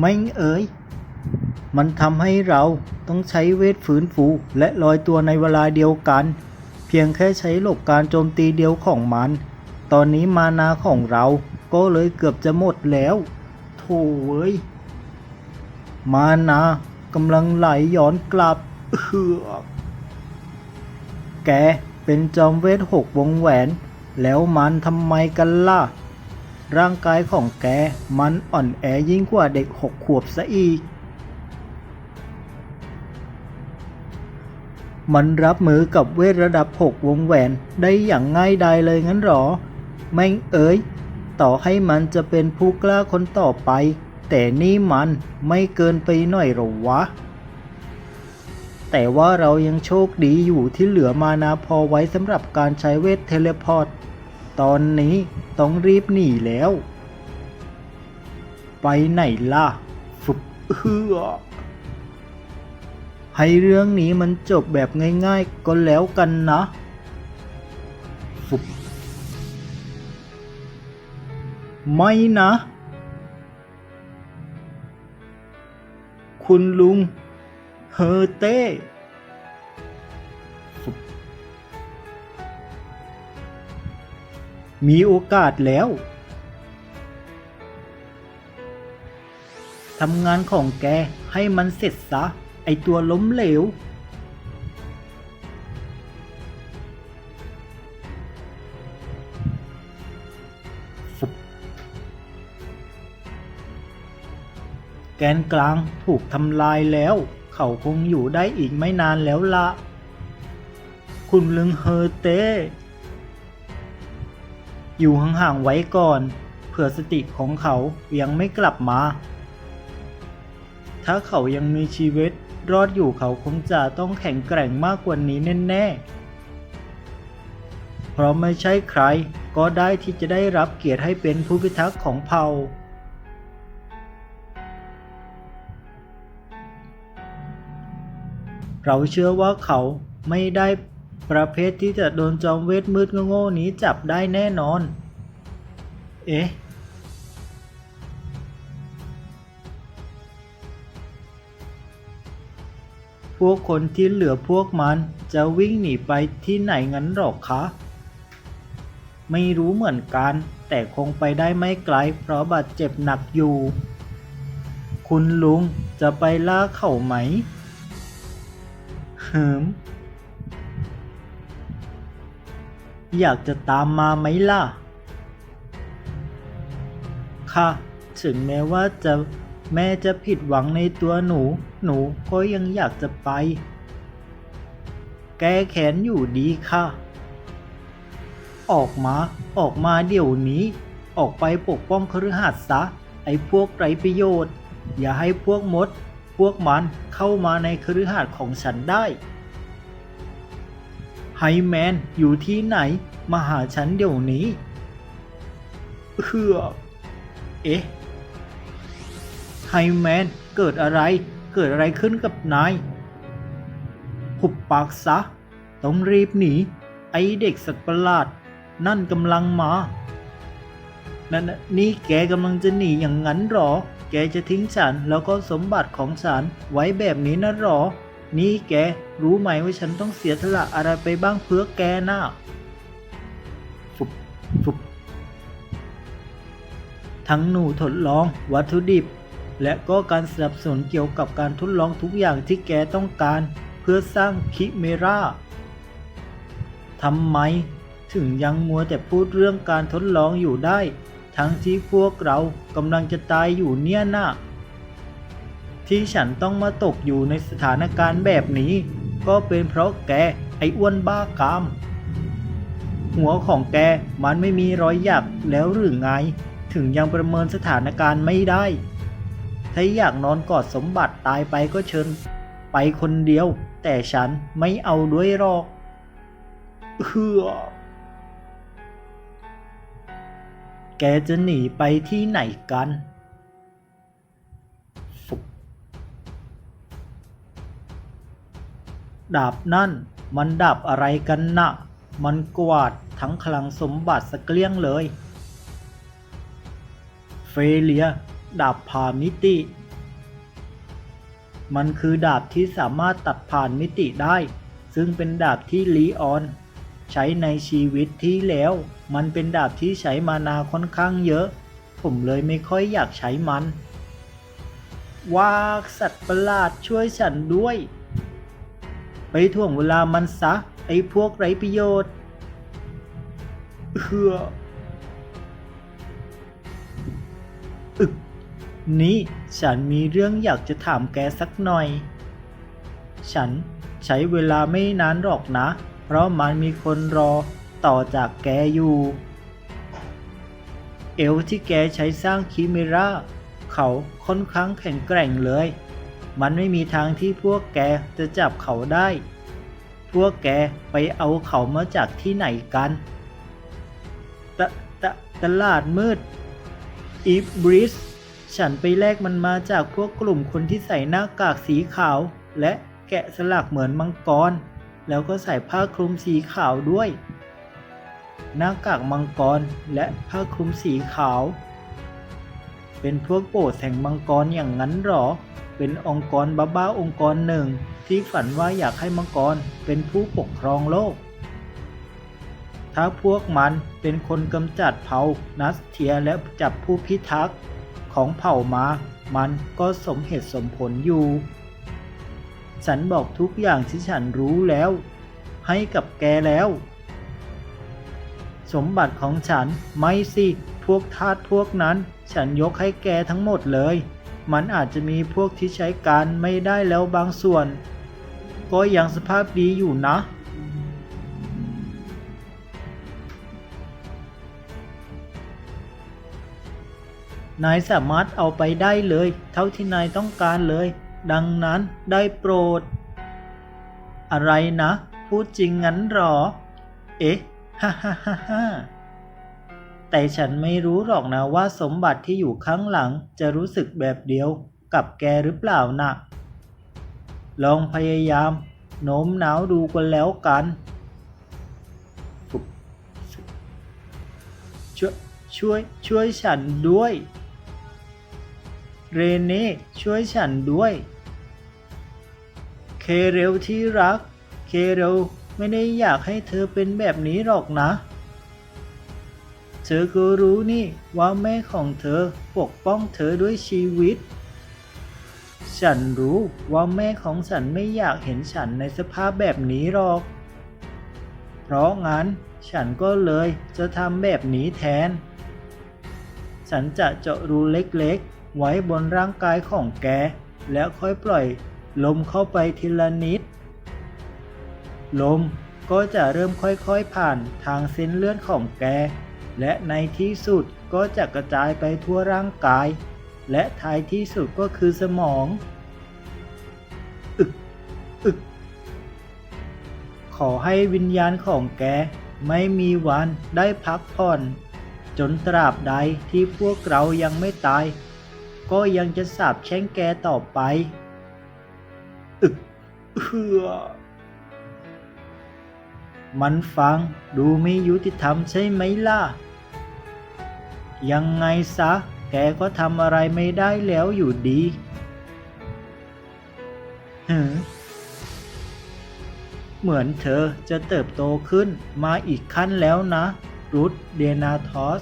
ไม่เอ๋ย มันทำให้เราต้องใช้เวทฟื้นฟูและลอยตัวในเวลาเดียวกัน เพียงแค่ใช้หลบการโจมตีเดียวของมัน ตอนนี้มานาของเราก็เลยเกือบจะหมดแล้วโถ่เอ้ย มานากำลังไหลย้อนกลับเฮือกแกเป็นจอมเวทหกวงแหวน แล้วมันทำไมกันล่ะ ร่างกายของแกมันอ่อนแอยิ่งกว่าเด็กหกขวบซะอีก มันรับมือกับเวทระดับหกวงแหวนได้อย่างง่ายดายเลยงั้นหรอ แม่งเอ๋ย ต่อให้มันจะเป็นผู้กล้าคนต่อไป แต่นี่มันไม่เกินไปหน่อยหรอวะ แต่ว่าเรายังโชคดีอยู่ที่เหลือมานาพอไว้สำหรับการใช้เวทเทเลพอร์ต ตอนนี้ต้องรีบหนีแล้ว ไปไหนล่ะฟุบเฮือให้เรื่องนี้มันจบแบบง่ายๆก็แล้วกันนะฟุบไม่นะ คุณลุง เฮอเต้ มีโอกาสแล้วทำงานของแกให้มันเสร็จซะ ไอตัวล้มเหลวฟุบแกนกลางถูกทำลายแล้ว เขาคงอยู่ได้อีกไม่นานแล้วละ คุณลึงเฮอเต้ อยู่ห่างๆไว้ก่อนเผื่อสติของเขายังไม่กลับมา ถ้าเขายังมีชีวิตรอดอยู่เขาคงจะต้องแข็งแกร่งมากกว่านี้แน่ๆ เพราะไม่ใช่ใครก็ได้ที่จะได้รับเกียรติให้เป็นผู้พิทักษ์ของเผ่า เราเชื่อว่าเขาไม่ได้ ประเภทที่จะโดนจอมเวทมืดโง่ๆนี้จับได้แน่นอน เอ๊ะ พวกคนที่เหลือพวกมันจะวิ่งหนีไปที่ไหนงั้นหรอกคะ ไม่รู้เหมือนกัน แต่คงไปได้ไม่ไกลเพราะบาดเจ็บหนักอยู่ คุณลุงจะไปล่าเขาไหมหืม อยากจะตามมาไหมล่ะ ค่ะ ถึงแม้ว่าจะแม่จะผิดหวังในตัวหนู หนูก็ยังอยากจะไป แก้แขนอยู่ดีค่ะ ออกมา ออกมาเดี๋ยวนี้ ออกไปปกป้องคฤหัสถ์ซะ ไอ้พวกไรประโยชน์ อย่าให้พวกมด พวกมันเข้ามาในคฤหัสถ์ของฉันได้ ไฮแมนอยู่ที่ไหน มาหาฉันเดี๋ยวนี้ เฮือเอ๊ะ ไฮแมน เกิดอะไร เกิดอะไรขึ้นกับนายหุบปากซะ ต้องรีบหนี ไอเด็กสัตว์ประหลาด นั่นกำลังมา นั่นนี่แกกำลังจะหนีอย่างนั้นหรอ แกจะทิ้งฉันแล้วก็สมบัติของฉันไว้แบบนี้นะหรอ นี่แกรู้ไหมว่าฉันต้องเสียสละอะไรไปบ้างเพื่อแกน่ะฟุบฟุบทั้งหนูทดลองวัตถุดิบ และก็การสนับสนุนเกี่ยวกับการทดลองทุกอย่างที่แกต้องการ เพื่อสร้างคิเมราทำไม ถึงยังมัวแต่พูดเรื่องการทดลองอยู่ได้ ทั้งที่พวกเรากำลังจะตายอยู่เนี่ยนะ ที่ฉันต้องมาตกอยู่ในสถานการณ์แบบนี้ ก็เป็นเพราะแกไอ้อ้วนบ้ากาม หัวของแกมันไม่มีรอยหยักแล้วหรือไง ถึงยังประเมินสถานการณ์ไม่ได้ ถ้าอยากนอนกอดสมบัติตายไปก็เชิญ ไปคนเดียว แต่ฉันไม่เอาด้วยหรอกเฮือแกจะหนีไปที่ไหนกัน ดาบนั่นมันดาบอะไรกันนะมันกวาดทั้งคลังสมบัติสกเกลี้ยงเลย เฟเลีย ดาบผ่านมิติ มันคือดาบที่สามารถตัดผ่านมิติได้ ซึ่งเป็นดาบที่ลีออน ใช้ในชีวิตที่แล้ว มันเป็นดาบที่ใช้มานาค่อนข้างเยอะ ผมเลยไม่ค่อยอยากใช้มันว่าสัตว์ประหลาดช่วยฉันด้วย ถ่วงเวลามันซะ ไอ้พวกไร้ประโยชน์เฮืออึกนี่ฉันมีเรื่องอยากจะถามแกสักหน่อย ฉันใช้เวลาไม่นานหรอกนะ เพราะมันมีคนรอต่อจากแกอยู่ เอวที่แกใช้สร้างคิเมรา เขาค่อนข้างแข็งแกร่งเลย มันไม่มีทางที่พวกแกจะจับเขาได้ พวกแกไปเอาเขามาจากที่ไหนกันตตตลาดมืด อีฟบริส ฉันไปแลกมันมาจากพวกกลุ่มคนที่ใส่หน้ากากสีขาว และแกะสลักเหมือนมังกร แล้วก็ใส่ผ้าคลุมสีขาวด้วย หน้ากากมังกรและผ้าคลุมสีขาว เป็นพวกโปรดแห่งมังกรอย่างนั้นหรอ เป็นองค์กรบ้าๆองค์กรหนึ่ง ที่ฝันว่าอยากให้มังกรเป็นผู้ปกครองโลก ถ้าพวกมันเป็นคนกำจัดเผ่านัสเทียและจับผู้พิทักษ์ของเผ่ามา มันก็สมเหตุสมผลอยู่ ฉันบอกทุกอย่างที่ฉันรู้แล้ว ให้กับแกแล้ว สมบัติของฉันไม่สิ พวกทาสพวกนั้น ฉันยกให้แกทั้งหมดเลย มันอาจจะมีพวกที่ใช้การไม่ได้แล้วบางส่วน ก็ยังสภาพดีอยู่นะ นายสามารถเอาไปได้เลย เท่าที่นายต้องการเลย ดังนั้นได้โปรด อะไรนะ พูดจริงงั้นหรอ เอ๊ะ ฮ่าฮ่าฮ่าฮ่า แต่ฉันไม่รู้หรอกนะว่าสมบัติที่อยู่ข้างหลังจะรู้สึกแบบเดียวกับแกหรือเปล่านะลองพยายามโน้มน้าวดูกันแล้วกันช่วยช่วยช่วยฉันด้วย เรเน่ช่วยฉันด้วย เคเรลที่รัก เคเรลไม่ได้อยากให้เธอเป็นแบบนี้หรอกนะ เธอก็รู้นี่ว่าแม่ของเธอปกป้องเธอด้วยชีวิต ฉันรู้ว่าแม่ของฉันไม่อยากเห็นฉันในสภาพแบบนี้หรอก เพราะงั้นฉันก็เลยจะทำแบบนี้แทน ฉันจะเจาะรูเล็กๆ ไว้บนร่างกายของแก แล้วค่อยปล่อยลมเข้าไปทีละนิด ลมก็จะเริ่มค่อยๆผ่านทางเส้นเลือดของแก และในที่สุดก็จะกระจายไปทั่วร่างกาย และท้ายที่สุดก็คือสมอง อึก อึก ขอให้วิญญาณของแกไม่มีวันได้พักผ่อน จนตราบใดที่พวกเรายังไม่ตาย ก็ยังจะสาบแช่งแกต่อไป อึกเฮือมันฟังดูไม่ยุติธรรมใช่ไหมล่ะ ยังไงซะ แกก็ทำอะไรไม่ได้แล้วอยู่ดีหือเหมือนเธอจะเติบโตขึ้นมาอีกขั้นแล้วนะ รุดเดนาทอส